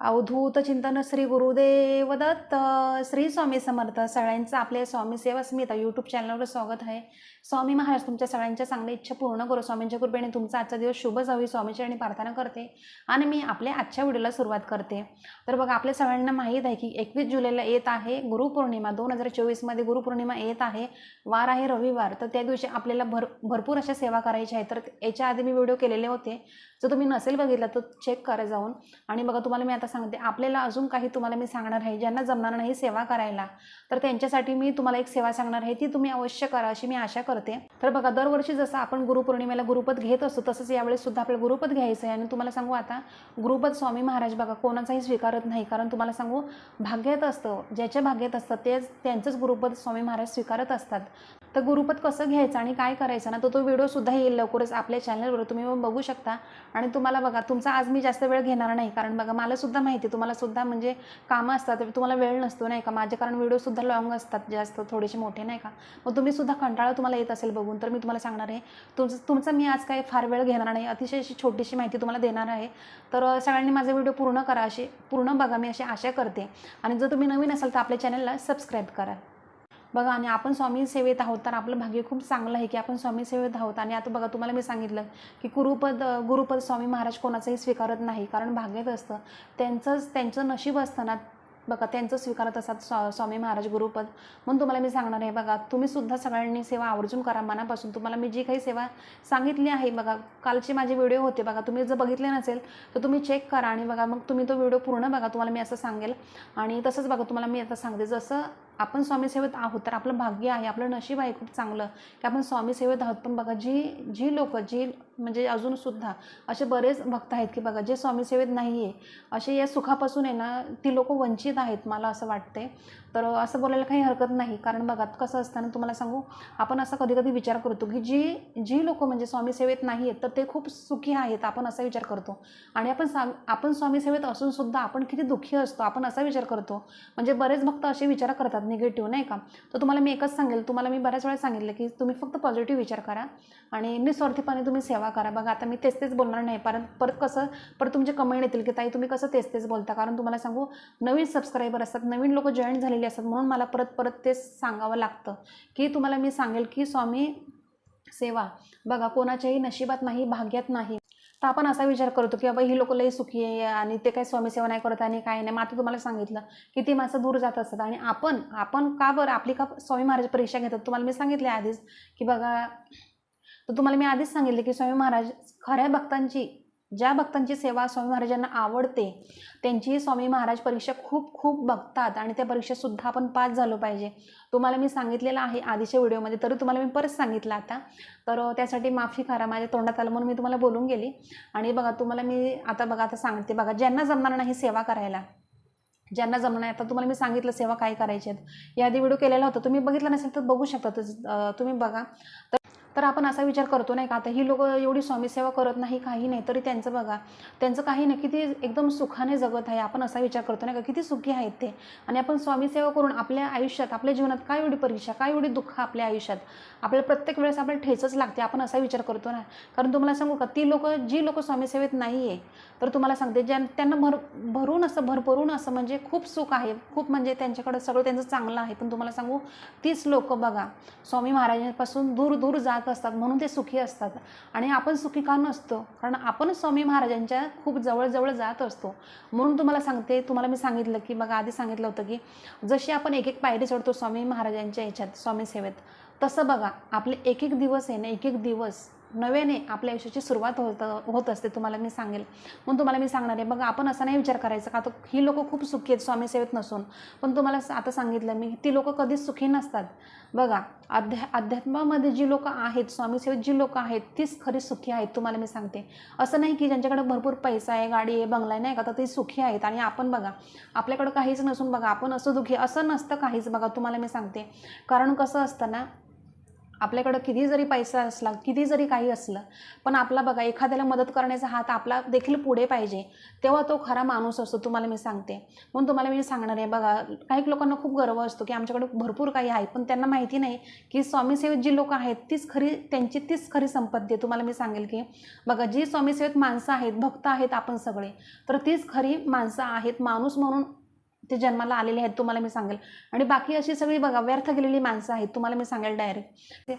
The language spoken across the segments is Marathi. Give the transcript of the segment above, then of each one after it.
अवधूत चिंतन श्री गुरुदेव दत्त. श्री स्वामी समर्थ सगळ्यांचं आपले स्वामी सेवा स्मिता यूट्यूब चॅनलवर स्वागत आहे. स्वामी महाराज तुमच्या सगळ्यांच्या चांगल्या इच्छा पूर्ण करू. स्वामींच्या कृपेने तुमचा आजचा दिवस शुभ जावी आणि प्रार्थना करते आणि मी आपल्या आजच्या व्हिडिओला सुरुवात करते. तर बघा आपल्या सगळ्यांना माहीत आहे की एकवीस जुलैला येत आहे गुरुपौर्णिमा. दोन हजार चोवीसमध्ये गुरुपौर्णिमा येत आहे. वार आहे रविवार. तर त्या दिवशी आपल्याला भर भरपूर अशा सेवा करायच्या आहेत. तर याच्या आधी मी व्हिडिओ केलेले होते. जर तुम्ही नसेल बघितला तर चेक करा जाऊन. आणि बघा तुम्हाला मी आता सांगते आपल्याला अजून काही तुम्हाला मी सांगणार आहे ज्यांना जमणार नाही सेवा करायला तर त्यांच्यासाठी मी तुम्हाला एक सेवा सांगणार आहे ती तुम्ही अवश्य करा अशी मी आशा करते. तर बघा दरवर्षी जसं आपण गुरुपौर्णिमेला गुरुपद घेत असतो तसंच यावेळेस सुद्धा आपल्याला गुरुपद घ्यायचं आहे आणि तुम्हाला सांगू आता गुरुपद स्वामी महाराज बघा कोणाचाही स्वीकारत नाही. कारण तुम्हाला सांगू भाग्यात असतं ज्याच्या भाग्यात असतं तेच त्यांचंच गुरुपद स्वामी महाराज स्वीकारत असतात. तर गुरुपद कसं घ्यायचं आणि काय करायचं ना तर तो व्हिडिओसुद्धा येईल लवकरच आपल्या चॅनलवर तुम्ही बघू शकता. आणि तुम्हाला बघा तुमचा आज मी जास्त वेळ घेणार नाही. कारण बघा मलासुद्धा माहिती तुम्हालासुद्धा म्हणजे कामं असतात तुम्हाला वेळ नसतो नाही का? माझे कारण व्हिडिओसुद्धा लॉंग असतात जास्त थोडेसे मोठे नाही का? मग तुम्हीसुद्धा कंटाळा तुम्हाला येत असेल बघून तर मी तुम्हाला सांगणार आहे. तुमचं तुमचा मी आज काय फार वेळ घेणार नाही. अतिशय अशी छोटीशी माहिती तुम्हाला देणार आहे. तर सगळ्यांनी माझा व्हिडिओ पूर्ण करा अशी पूर्ण बघा मी अशी आशा करते. आणि जर तुम्ही नवीन असाल तर आपल्या चॅनलला सबस्क्राईब करा. बघा आणि आपण स्वामी सेवेत आहोत तर आपलं भाग्य खूप चांगलं आहे की आपण स्वामी सेवेत आहोत. आणि आता बघा तुम्हाला मी सांगितलं की गुरुपद गुरुपद स्वामी महाराज कोणाचंही स्वीकारत नाही कारण भाग्यच असतं. त्यांचंच त्यांचं नशीब असतं ना. बघा त्यांचं स्वीकारत असतात स्वा स्वामी महाराज गुरुपद. म्हणून तुम्हाला मी सांगणार आहे बघा तुम्ही सुद्धा सगळ्यांनी सेवा आवर्जून करा मनापासून. तुम्हाला मी जी काही सेवा सांगितली आहे बघा कालचे माझे व्हिडिओ होते बघा तुम्ही जर बघितले नसेल तर तुम्ही चेक करा. आणि बघा मग तुम्ही तो व्हिडिओ पूर्ण बघा तुम्हाला मी असं सांगेल. आणि तसंच बघा तुम्हाला मी आता सांगते जसं आपण स्वामी सेवेत आहोत तर आपलं भाग्य आहे आपलं नशीब आहे खूप चांगलं की आपण स्वामी सेवेत आहोत. पण बघा जी जी लोक जी म्हणजे अजूनसुद्धा असे बरेच भक्त आहेत की बघा जे स्वामी सेवेत नाही आहे असे या सुखापासून आहे ना ती लोक वंचित आहेत मला असं वाटते तर असं बोलायला काही हरकत नाही कारण बघा कसं असताना तुम्हाला सांगू आपण असा कधी कधी विचार करतो की जी जी लोक म्हणजे स्वामी सेवेत नाही आहेत तर ते खूप सुखी आहेत आपण असा विचार करतो. आणि आपण सांग आपण स्वामी सेवेत असूनसुद्धा आपण किती दुःखी असतो आपण असा विचार करतो. म्हणजे बरेच भक्त असे विचार करतात निगेटिव्ह नाही का? तर तुम्हाला मी एकच सांगेल तुम्हाला मी बऱ्याच वेळा सांगितलं की तुम्ही फक्त पॉझिटिव्ह विचार करा आणि निस्वार्थीपणे तुम्ही सेवा करा. बघा आता मी तेच तेच बोलणार नाही परत परत कसं परत तुमचे कमेंट येतील की ताई तुम्ही कसं तेच तेच बोलता? कारण तुम्हाला सांगू नवीन सबस्क्रायबर असतात नवीन लोक जॉईन झालेले असतात म्हणून मला परत परत तेच सांगावं लागतं. की तुम्हाला मी सांगेल की स्वामी सेवा बघा कोणाच्याही नशिबात नाही भाग्यात नाही. तर आपण असा विचार करतो की बाबा ही लोक लई सुखी आहे आणि ते काही स्वामीसेवा नाही करत आणि काय नाही. मग आता तुम्हाला सांगितलं की ती माणसं दूर जात असतात. आणि आपण आपण का बरं आपली का स्वामी महाराज परीक्षा घेतात? तुम्हाला मी सांगितले आधीच की बघा तर तुम्हाला मी आधीच सांगितले की स्वामी महाराज खऱ्या भक्तांची ज्या भक्तांची सेवा स्वामी महाराजांना आवडते त्यांची स्वामी महाराज परीक्षा खूप खूप बघतात आणि त्या परीक्षेतसुद्धा आपण पास झालो पाहिजे. तुम्हाला मी सांगितलेलं आहे आधीच्या व्हिडिओमध्ये तरी तुम्हाला मी परत सांगितलं आता. तर त्यासाठी माफी करा माझ्या तोंडात आलं म्हणून मी तुम्हाला बोलून गेली. आणि बघा तुम्हाला मी आता बघा आता सांगते बघा ज्यांना जमणार नाही सेवा करायला ज्यांना जमणार नाही आता तुम्हाला मी सांगितलं सेवा काय करायची आहेत. याआधी व्हिडिओ केलेला होता तुम्ही बघितला नसेल तर बघू शकता तुम्ही बघा. तर आपण असा विचार करतो नाही का आता ही लोक एवढी स्वामीसेवा करत नाही काही नाही तरी त्यांचं बघा त्यांचं काही नाही किती एकदम सुखाने जगत आहे आपण असा विचार करतो नाही का किती सुखी आहेत ते. आणि आपण स्वामीसेवा करून आपल्या आयुष्यात आपल्या जीवनात काय एवढी परीक्षा काय एवढी दुःख आपल्या आयुष्यात? आपल्याला प्रत्येक वेळेस आपल्याला ठेचच लागते आपण असा विचार करतो ना. कारण तुम्हाला सांगू का ती लोक जी लोक स्वामीसेवेत नाही आहे तर तुम्हाला सांगते ज्या त्यांना भर भरून असं भरभरून असं म्हणजे खूप सुख आहे. खूप म्हणजे त्यांच्याकडं सगळं त्यांचं चांगलं आहे. पण तुम्हाला सांगू तीच लोक बघा स्वामी महाराजांपासून दूर दूर जात असतात म्हणून ते सुखी असतात. आणि आपण सुखी का नसतो? कारण आपण स्वामी महाराजांच्या खूप जवळजवळ जात असतो. म्हणून तुम्हाला सांगते तुम्हाला मी सांगितलं की बघा आधी सांगितलं होतं की जशी आपण एक एक पायरी चढतो स्वामी महाराजांच्या ह्याच्यात स्वामी सेवेत तसं बघा आपले एक एक दिवस आहे ना एक एक दिवस नव्याने आपल्या आयुष्याची सुरुवात होत होत असते तुम्हाला मी सांगेल. म्हणून तुम्हाला मी सांगणार आहे बघा आपण असा नाही विचार करायचा का तर ही लोकं खूप सुखी आहेत स्वामी सेवेत नसून. पण तुम्हाला आता सांगितलं मी ती लोकं कधीच सुखी नसतात. बघा अध्या अध्यात्मामध्ये जी लोकं आहेत स्वामी सेवेत जी लोकं आहेत तीच खरी सुखी आहेत तुम्हाला मी सांगते. असं नाही की ज्यांच्याकडे भरपूर पैसा आहे गाडी आहे बंगला आहे नाही का तर ते सुखी आहेत. आणि आपण बघा आपल्याकडं काहीच नसून बघा आपण असं दुखी असं नसतं काहीच बघा तुम्हाला मी सांगते. कारण कसं असतं ना आपल्याकडं किती जरी पैसा असला किती जरी काही असलं पण आपला बघा एखाद्याला मदत करण्याचा हात आपला देखील पुढे पाहिजे तेव्हा तो खरा माणूस असतो तुम्हाला मी सांगते. म्हणून तुम्हाला मी सांगणार आहे बघा काही लोकांना खूप गर्व असतो की आमच्याकडे भरपूर काही आहे पण त्यांना माहिती नाही की स्वामीसेवेत जी लोक आहेत तीच खरी त्यांची तीच खरी संपत्ती आहे. तुम्हाला मी सांगेल की बघा जी स्वामीसेवेत माणसं आहेत भक्त आहेत आपण सगळे तर तीच खरी माणसं आहेत माणूस म्हणून ते जन्माला आलेले आहेत तुम्हाला मी सांगेल. आणि बाकी अशी सगळी बघा व्यर्थ गेलेली माणसं आहेत तुम्हाला मी सांगेल डायरेक्ट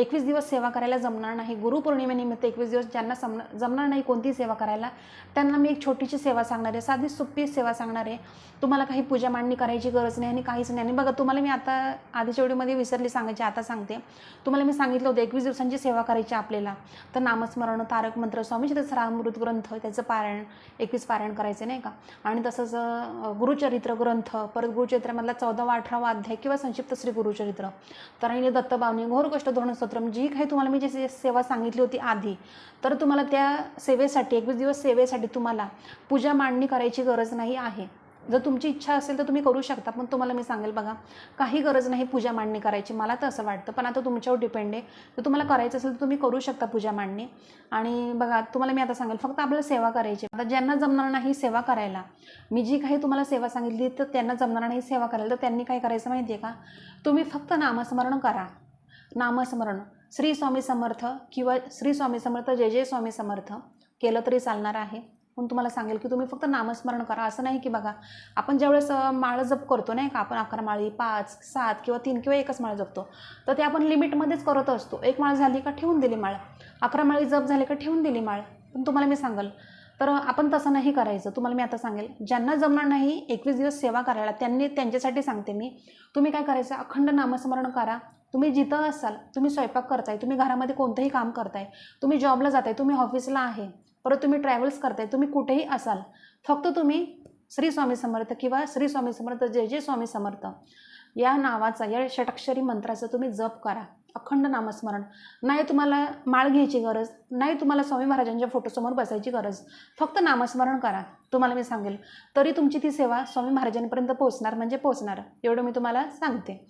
एकवीस दिवस सेवा करायला जमणार नाही. गुरुपौर्णिमेनिमित्त एकवीस दिवस ज्यांना सम जमणार नाही कोणतीही सेवा करायला त्यांना मी एक छोटीशी सेवा सांगणार आहे साधी सोपी सेवा सांगणार आहे. तुम्हाला काही पूजा मांडणी करायची गरज नाही आणि काहीच नाही. आणि बघा तुम्हाला मी आता आधीच्या वेळीमध्ये विसरली सांगायची आता सांगते. तुम्हाला मी सांगितलं होतं एकवीस दिवसांची सेवा करायची आपल्याला. तर नामस्मरण तारक मंत्र स्वामी श्रीसरामृत ग्रंथ त्याचं पारायण एकवीस पारायण करायचं नाही का? आणि तसंच गुरुचरित्र ग्रंथ परत गुरुचरित्रामधला चौदावा अठरावा अध्याय किंवा संक्षिप्त श्री गुरुचरित्र. तर आणि दत्तबावनी घोर कष्ट धोरण जी काही तुम्हाला मी जी सेवा सांगितली होती आधी तर तुम्हाला त्या सेवेसाठी एकवीस दिवस सेवेसाठी तुम्हाला पूजा मांडणी करायची गरज नाही आहे. जर तुमची इच्छा असेल तर तुम्ही करू शकता पण तुम्हाला मी सांगेल बघा काही गरज नाही पूजा मांडणी करायची मला तर असं वाटतं. पण आता तुमच्यावर डिपेंड आहे. जर तुम्हाला करायचं असेल तर तुम्ही करू शकता पूजा मांडणी. आणि बघा तुम्हाला मी आता सांगेल फक्त आपल्याला सेवा करायची आता ज्यांना जमणार नाही सेवा करायला मी जी काही तुम्हाला सेवा सांगितली तर त्यांना जमणार नाही सेवा करायला तर त्यांनी काय करायचं माहिती आहे का? तुम्ही फक्त नामस्मरण करा. नामस्मरण. श्री स्वामी समर्थ किंवा श्री स्वामी समर्थ जय जय स्वामी समर्थ केलं तरी चालणार आहे. पण तुम्हाला सांगेल की तुम्ही फक्त नामस्मरण करा. असं नाही की बघा आपण ज्यावेळेस माळ जप करतो नाही का आपण अकरा माळी पाच सात किंवा तीन किंवा एकच माळ जपतो तर ते आपण लिमिटमध्येच करत असतो. एक माळ झाली का ठेवून दिली माळ. अकरा माळी जप झाली का ठेवून दिली माळ. पण तुम्हाला मी सांगेल तर आपण तसं नाही करायचं. तुम्हाला मी आता सांगेल ज्यांना जमणार नाही एकवीस दिवस सेवा करायला त्यांनी त्यांच्यासाठी सांगते मी तुम्ही काय करायचं अखंड नामस्मरण करा. तुम्ही जिथं असाल तुम्ही स्वयंपाक करताय तुम्ही घरामध्ये कोणतंही काम करताय तुम्ही जॉबला जाताय तुम्ही ऑफिसला आहे परत तुम्ही ट्रॅव्हल्स करताय तुम्ही कुठेही असाल फक्त तुम्ही श्री स्वामी समर्थ किंवा श्री स्वामी समर्थ जय जय स्वामी समर्थ या नावाचा या षटक्षरी मंत्राचं तुम्ही जप करा. अखंड नामस्मरण. नाही तुम्हाला माळ घ्यायची गरज नाही तुम्हाला स्वामी महाराजांच्या फोटोसमोर बसायची गरज फक्त नामस्मरण करा. तुम्हाला मी सांगेल तरी तुमची ती सेवा स्वामी महाराजांपर्यंत पोहोचणार म्हणजे पोहोचणार. एवढं मी तुम्हाला सांगते.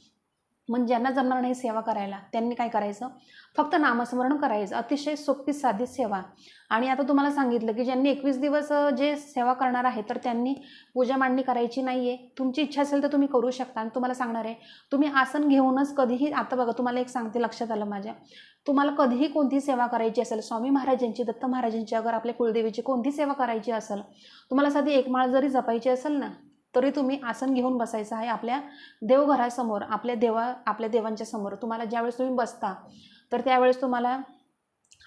मग ज्यांना जमणार नाही सेवा करायला त्यांनी काय करायचं? फक्त नामस्मरण करायचं. अतिशय सोपी साधी सेवा. आणि आता तुम्हाला सांगितलं की ज्यांनी एकवीस दिवस जे सेवा करणार आहे तर त्यांनी पूजा मांडणी करायची नाही आहे तुमची इच्छा असेल तर तुम्ही करू शकता. आणि तुम्हाला सांगणार आहे तुम्ही आसन घेऊनच कधीही आता बघा तुम्हाला एक सांगते लक्षात आलं माझ्या. तुम्हाला कधीही कोणती सेवा करायची असेल स्वामी महाराजांची दत्त महाराजांची अगर आपल्या कुलदेवीची कोणती सेवा करायची असेल तुम्हाला साधी एक माळ जरी जपायची असेल ना तरी तुम्ही आसन घेऊन बसायचं आहे आपल्या देवघरासमोर आपल्या देवा आपल्या देवांच्या समोर. तुम्हाला ज्यावेळेस तुम्ही बसता तर त्यावेळेस तुम्हाला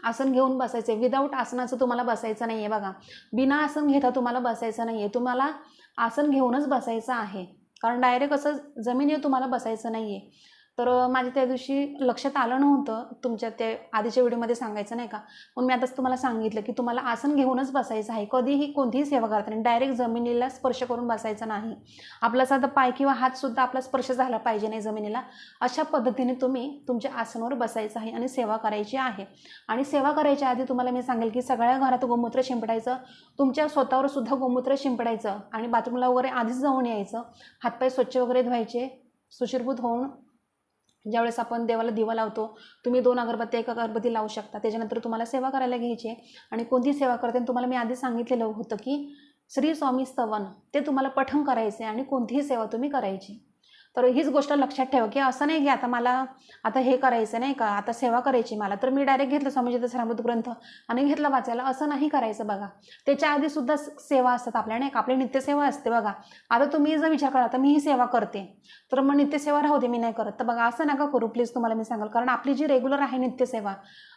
आसन घेऊन बसायचं आहे विदाऊट आसनाचं तुम्हाला बसायचं नाही आहे बघा. बिना आसन घेता तुम्हाला बसायचं नाही आहे तुम्हाला आसन घेऊनच बसायचं आहे. कारण डायरेक्ट असं जमिनीवर तुम्हाला बसायचं नाही आहे तर माझ्या त्या दिवशी लक्षात आलं नव्हतं तुमच्या त्या आधीच्या व्हिडिओमध्ये सांगायचं नाही का? म्हणून मी आताच तुम्हाला सांगितलं की तुम्हाला आसन घेऊनच बसायचं आहे. कधीही कोणतीही सेवा करताना डायरेक्ट जमिनीला स्पर्श करून बसायचं नाही. आपला साधा पाय किंवा हातसुद्धा आपला स्पर्श झाला पाहिजे नाही जमिनीला. अशा पद्धतीने तुम्ही तुमच्या आसनावर बसायचं आहे आणि सेवा करायची आहे. आणि सेवा करायच्या आधी तुम्हाला मी सांगेल की सगळ्या घरात गोमूत्र शिंपडायचं. तुमच्या स्वतःवर सुद्धा गोमूत्र शिंपडायचं. आणि बाथरूमला वगैरे आधीच जाऊन यायचं. हातपाय स्वच्छ वगैरे धुवायचे. सुशीरभूत होऊन ज्यावेळेस आपण देवाला दिवा लावतो तुम्ही दोन अगरबत्ती एक अगरबत्ती लावू शकता. त्याच्यानंतर तुम्हाला सेवा करायला घ्यायची आहे आणि कोणती सेवा करते? तुम्हाला मी आधी सांगितलेलं होतं की श्री स्वामी स्तवन ते तुम्हाला पठण करायचे आणि कोणतीही सेवा तुम्ही करायची. तर हीच गोष्ट लक्षात ठेवा की असं नाही की आता मला आता हे करायचं नाही का? आता सेवा करायची मला. तर मी डायरेक्ट घेतलं स्वामीजी दसरामृत ग्रंथ आणि घेतला वाचायला. असं नाही करायचं बघा. त्याच्या आधी सुद्धा सेवा असतात आपल्या नाही का? आपली नित्यसेवा असते बघा. आता तुम्ही जर विचार करा आता मी ही सेवा करते. तर मग नित्यसेवा राहू दे मी नाही करत. तर बघा असं नका करू. प्लीज तुम्हाला मी सांगाल. कारण आपली जी रेग्युलर आहे नित्यसेवा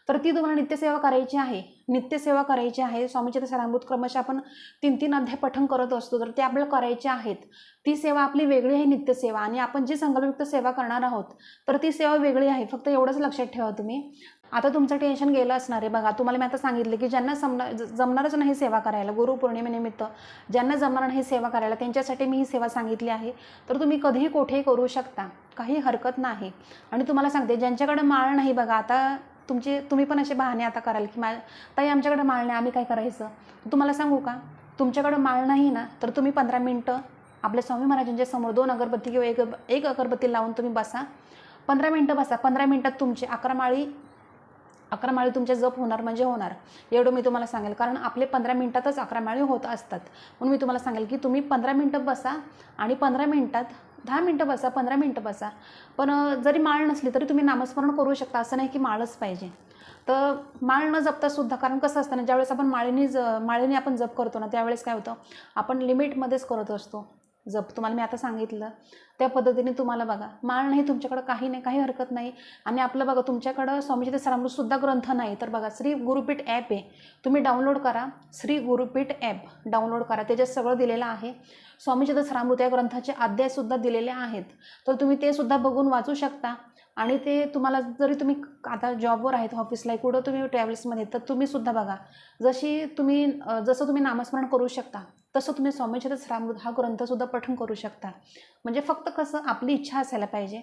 तर ती तुम्हाला नित्यसेवा करायची आहे. नित्यसेवा करायची आहे. स्वामीचे सरांभूत क्रमश आपण तीन तीन अध्याय पठण करत असतो. तर ते आपल्याला करायचे आहेत. ती सेवा आपली वेगळी आहे नित्यसेवा. आणि आपण जी संकल्पयुक्त सेवा करणार आहोत तर ती सेवा वेगळी आहे. फक्त एवढंच लक्षात ठेवा तुम्ही. आता तुमचं टेन्शन गेलं असणार आहे. बघा तुम्हाला मी आता सांगितलं की ज्यांना समना जमणारच नाही सेवा करायला गुरुपौर्णिमेनिमित्त ज्यांना जमणार नाही सेवा करायला त्यांच्यासाठी मी ही सेवा सांगितली आहे. तर तुम्ही कधीही कुठेही करू शकता. काही हरकत नाही. आणि तुम्हाला सांगते ज्यांच्याकडे माळ नाही बघा आता तुमचे तुम्ही पण असे बहाणे आता कराल की मा ताई आमच्याकडे माळ नाही आम्ही काय करायचं? तुम्हाला सांगू का? तुमच्याकडं माळ नाही ना तर तुम्ही पंधरा मिनटं आपल्या स्वामी महाराजांच्या समोर दोन अगरबत्ती किंवा एक एक अगरबत्ती लावून तुम्ही बसा. पंधरा मिनटं बसा. पंधरा मिनटात तुमचे अकरा माळी अकरा माळी तुमचे जप होणार म्हणजे होणार. एवढं मी तुम्हाला सांगेल. कारण आपले पंधरा मिनटातच अकरा माळी होत असतात. म्हणून मी तुम्हाला सांगेल की तुम्ही पंधरा मिनटं बसा आणि पंधरा मिनटात दहा मिनटं बसा पंधरा मिनटं बसा. पण जरी माळ नसली तरी तुम्ही नामस्मरण करू शकता. असं नाही की माळच पाहिजे. तर माळ न जपतासुद्धा कारण कसं असतं ना ज्यावेळेस आपण माळीनी ज माळीने आपण जप करतो ना त्यावेळेस काय होतं? आपण लिमिटमध्येच करत असतो. जप. तुम्हाला मी आता सांगितलं. त्या पद्धतीने तुम्हाला बघा माळ नाही तुमच्याकडं काही नाही काही हरकत नाही. आणि आपलं बघा तुमच्याकडं स्वामीजी सरामृतसुद्धा ग्रंथ नाही. तर बघा श्री गुरुपीठ ॲप आहे. तुम्ही डाउनलोड करा श्री गुरुपीठ ॲप. डाउनलोड करा. त्याच्यात सगळं दिलेलं आहे. स्वामीजी सरामृत या ग्रंथाचे अध्यायसुद्धा दिलेले आहेत. तर तुम्ही ते सुद्धा बघून वाचू शकता. आणि ते तुम्हाला जरी तुम्ही आता जॉबवर आहेत ऑफिसला कुठं तुम्ही ट्रॅव्हल्समध्ये तर तुम्ही सुद्धा बघा. जशी तुम्ही जसं तुम्ही नामस्मरण करू शकता तसं तुम्ही स्वामीचरित श्रामृत हा ग्रंथसुद्धा पठण करू शकता. म्हणजे फक्त कसं आपली इच्छा असायला पाहिजे.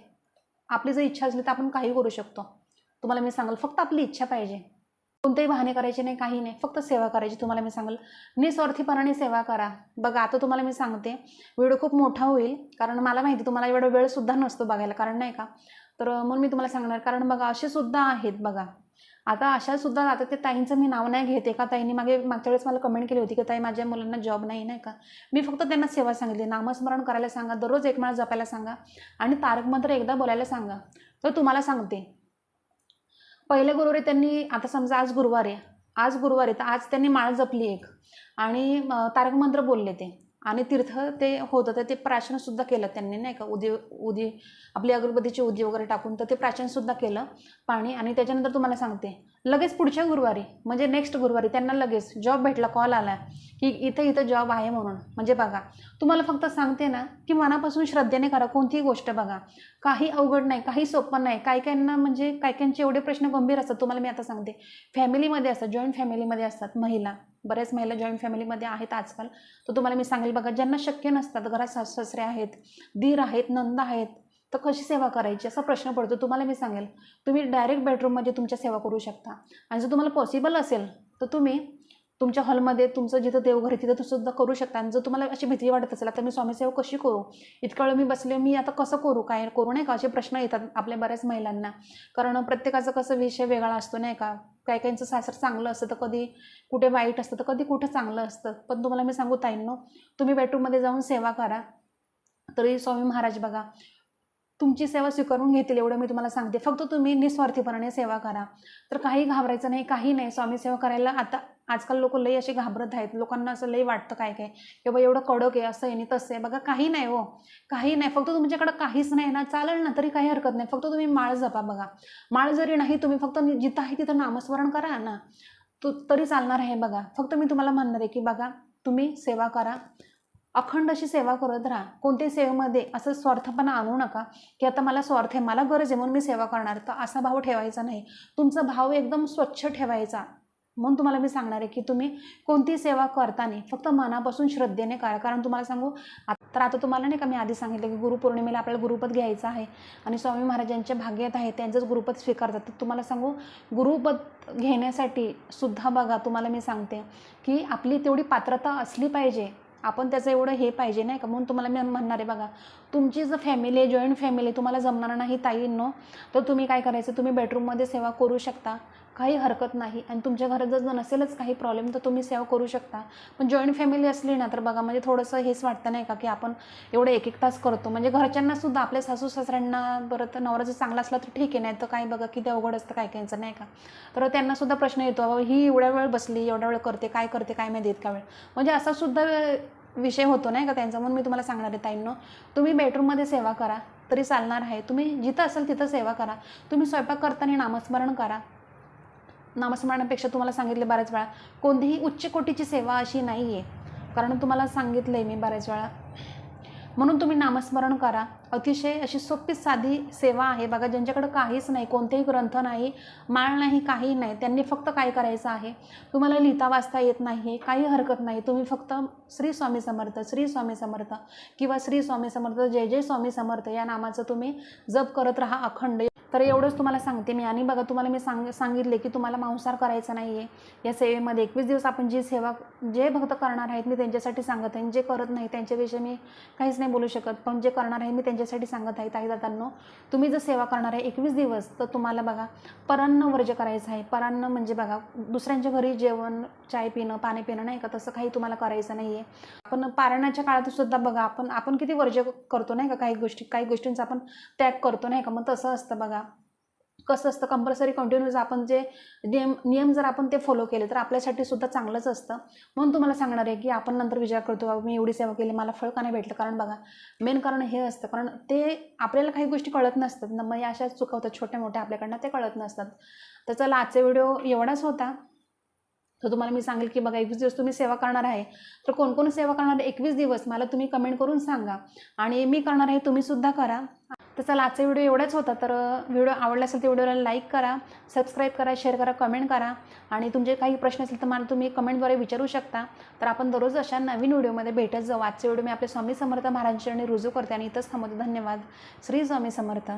आपली जर इच्छा असली तर आपण काही करू शकतो. तुम्हाला मी सांगाल फक्त आपली इच्छा पाहिजे. कोणतेही वाहने करायचे नाही काही नाही. फक्त सेवा करायची तुम्हाला मी सांगाल. निस्वार्थीपणाने सेवा करा. बघा आता तुम्हाला मी सांगते व्हिडिओ खूप मोठा होईल कारण मला माहिती तुम्हाला एवढा वेळसुद्धा नसतो बघायला कारण नाही का? तर म्हणून मी तुम्हाला सांगणार कारण बघा असे सुद्धा आहेत बघा. आता अशा सुद्धा आता ते ताईंचं मी नाव नाही घेते. का ताईंनी मागे मागच्या वेळेस मला कमेंट केली होती की ताई माझ्या मुलांना जॉब नाही नाही का? मी फक्त त्यांना सेवा सांगितली. नामस्मरण करायला सांगा दररोज एक माळ जपायला सांगा आणि तारक मंत्र एकदा बोलायला सांगा. तर तुम्हाला सांगते. पहिले गुरुवारी त्यांनी आता समजा आज गुरुवार आहे. आज गुरुवार आहे तर आज त्यांनी माळ जपली एक. आणि तारक मंत्र बोलले ते. आणि तीर्थ ते होतं तर ते प्राशनसुद्धा केलं त्यांनी नाही का? उदी उदी आपली अगरबत्तीची उदी वगैरे टाकून तर ते प्राचनसुद्धा केलं पाणी. आणि त्याच्यानंतर तुम्हाला सांगते लगेच पुढच्या गुरुवारी म्हणजे नेक्स्ट गुरुवारी त्यांना लगेच जॉब भेटला कॉल आला की इथं इथं जॉब आहे म्हणून. म्हणजे बघा तुम्हाला फक्त सांगते ना की मनापासून श्रद्धेने करा कोणतीही गोष्ट बघा. काही अवघड नाही काही सोपं नाही काही काहींना म्हणजे काही काहींचे एवढे प्रश्न गंभीर असतात तुम्हाला मी आता सांगते. फॅमिलीमध्ये असतात जॉईंट फॅमिलीमध्ये असतात महिला. बऱ्याच महिला जॉईंट फॅमिलीमध्ये आहेत आजकाल. तर तुम्हाला मी सांगेल बघा ज्यांना शक्य नसतात घरात सासू सासरे आहेत धीर आहेत नंद आहेत तर कशी सेवा करायची? असा प्रश्न पडतो. तुम्हाला मी सांगेल. तुम्ही डायरेक्ट बेडरूममध्ये तुमच्या सेवा करू शकता. आणि जर तुम्हाला पॉसिबल असेल तर तुम्ही तुमच्या हॉलमध्ये तुमचं जिथं देवघर आहे तिथं सुद्धा करू शकता. आणि जर तुम्हाला अशी भीती वाटत असेल आता मी स्वामीसेवा कशी करू? इतका वेळ मी बसले मी आता कसं करू? काय करू नाही का असे प्रश्न येतात आपल्या बऱ्याच महिलांना. कारण प्रत्येकाचा कसं विषय वेगळा असतो नाही का? काही काहींचं सासर चांगलं असतं तर कधी कुठे वाईट असतं तर कधी कुठं चांगलं असतं. पण तुम्हाला मी सांगू ताईंनो तुम्ही बेडरूममध्ये जाऊन सेवा करा. तरी स्वामी महाराज बघा तुमची सेवा स्वीकारून घेतील एवढं मी तुम्हाला सांगते. फक्त तुम्ही निस्वार्थीपणाने सेवा करा. तर काही घाबरायचं नाही काही नाही. स्वामी सेवा करायला आता आजकाल लोक लई असे घाबरत आहेत. लोकांना असं लई वाटतं काय काय? की बाबा एवढं कडक आहे असं आहे आणि तसं आहे. बघा काही नाही हो. काही नाही. फक्त तुमच्याकडं काहीच नाही ना. चालेल ना तरी काही हरकत नाही. फक्त तुम्ही माळ जपा बघा. माळ जरी नाही तुम्ही फक्त जिथं आहे तिथं नामस्मरण करा ना. तो तरी चालणार आहे बघा. फक्त मी तुम्हाला म्हणणार आहे की बघा तुम्ही सेवा करा. अखंड अशी सेवा करत राहा. कोणत्याही सेवेमध्ये असं स्वार्थपणा आणू नका की आता मला स्वार्थ आहे मला गरज आहे म्हणून मी सेवा करणार. तर असा भाव ठेवायचा नाही. तुमचा भाव एकदम स्वच्छ ठेवायचा. म्हणून तुम्हाला मी सांगणार आहे की तुम्ही कोणती सेवा करताना फक्त मनापासून श्रद्धेने करा. कारण तुम्हाला सांगू तर आता तुम्हाला नाही का मी आधी सांगितलं की गुरुपौर्णिमेला आपल्याला गुरुपद घ्यायचं आहे. आणि स्वामी महाराजांच्या भाग्यात आहे त्यांचंच गुरुपद स्वीकारतात. तर तुम्हाला सांगू गुरुपद घेण्यासाठी सुद्धा बघा तुम्हाला मी सांगते की आपली तेवढी पात्रता असली पाहिजे. आपण त्याचं एवढं हे पाहिजे नाही का? म्हणून तुम्हाला मी म्हणणार आहे बघा तुमची जर फॅमिली आहे जॉईंट फॅमिली तुम्हाला जमणार नाही ताईंनो तर तुम्ही काय करायचं? तुम्ही बेडरूममध्ये सेवा करू शकता. काही हरकत नाही. आणि तुमच्या घरात जर नसेलच काही प्रॉब्लेम तर तुम्ही सेवा करू शकता. पण जॉईंट फॅमिली असली ना तर बघा म्हणजे थोडंसं हेच वाटतं नाही का की आपण एवढं एक एक तास करतो. म्हणजे घरच्यांना सुद्धा आपल्या सासू सासऱ्यांना परत नवरा जर चांगला असला तर ठीक आहे नाही तर काय बघा किती अवघड असतं काय कायचं नाही का? तर त्यांनासुद्धा प्रश्न येतो बाबा ही एवढ्या वेळ बसली एवढ्या वेळ करते काय करते काय माहिती इतका वेळ? म्हणजे असा सुद्धा विषय होतो नाही का त्यांचा म्हणून मी तुम्हाला सांगणार आहे ताईंनो. तुम्ही बेडरूममध्ये सेवा करा तरी चालणार आहे. तुम्ही जिथं असेल तिथं सेवा करा. तुम्ही स्वयंपाक करताना नामस्मरण करा. नामस्मरणापेक्षा तुम्हाला सांगितले बऱ्याच वेळा कोणतीही उच्च कोटीची सेवा अशी नाही आहे कारण तुम्हाला सांगितलं आहे मी बऱ्याच वेळा म्हणून तुम्ही नामस्मरण करा. अतिशय अशी सोपी साधी सेवा आहे. बघा ज्यांच्याकडं काहीच नाही कोणतेही ग्रंथ नाही माळ नाही काही नाही त्यांनी फक्त काय करायचं आहे? तुम्हाला लिहिता वाचता येत नाही काही हरकत नाही. तुम्ही फक्त श्री स्वामी समर्थ श्री स्वामी समर्थ किंवा श्री स्वामी समर्थ जय जय स्वामी समर्थ या नामाचं तुम्ही जप करत राहा अखंड. तर एवढंच तुम्हाला सांगते मी. आणि बघा तुम्हाला मी सांग सांगितले की तुम्हाला मांसाहार करायचा नाही आहे या सेवेमध्ये एकवीस दिवस आपण जी सेवा जे भक्त करणार आहेत मी त्यांच्यासाठी सांगत आहे. जे करत नाही त्यांच्याविषयी मी काहीच नाही बोलू शकत. पण जे करणार आहे मी त्यांच्यासाठी सांगत आहे ताई दादांनो तुम्ही जर सेवा करणार आहे एकवीस दिवस तर तुम्हाला बघा परान्न वर्ज करायचं आहे. परान्न म्हणजे बघा दुसऱ्यांच्या घरी जेवण चाय पिणं पाणी पिणं नाही का? तसं काही तुम्हाला करायचं नाही आहे आपण पारायणाच्या काळात सुद्धा बघा आपण आपण किती वर्ज करतो नाही का? काही गोष्टी काही गोष्टींचा आपण त्याग करतो नाही का? मग तसं असतं बघा. कसं असतं कंपल्सरी कंटिन्यूस आपण जे नियम नियम जर आपण ते फॉलो केले तर आपल्यासाठी सुद्धा चांगलंच असतं. म्हणून तुम्हाला सांगणार आहे की आपण नंतर विचार करतो बाबा मी एवढी सेवा केली मला फळ का नाही भेटलं? कारण बघा मेन कारण हे असतं कारण ते आपल्याला काही गोष्टी कळत नसतात. मग या अशा चुकवतात छोट्या मोठ्या आपल्याकडनं ते कळत नसतात. तर चला आजचा व्हिडिओ एवढाच होता. तर तुम्हाला मी सांगेल की बघा एकवीस दिवस तुम्ही सेवा करणार आहे. तर कोण कोण सेवा करणार? एकवीस दिवस. मला तुम्ही कमेंट करून सांगा. आणि मी करणार आहे तुम्ही सुद्धा करा. तर चला आजचा व्हिडिओ एवढाच होता. तर व्हिडिओ आवडला असेल तर व्हिडिओला लाईक करा सबस्क्राईब करा शेअर करा कमेंट करा. आणि तुमचे काही प्रश्न असेल तर मला तुम्ही कमेंटद्वारे विचारू शकता. तर आपण दररोज अशा नवीन व्हिडिओमध्ये भेटत जाऊ. आजचे व्हिडिओ मी आपले स्वामी समर्थ महाराजांनी रुजू करते आणि इथंच थांबवते. धन्यवाद. श्री स्वामी समर्थ.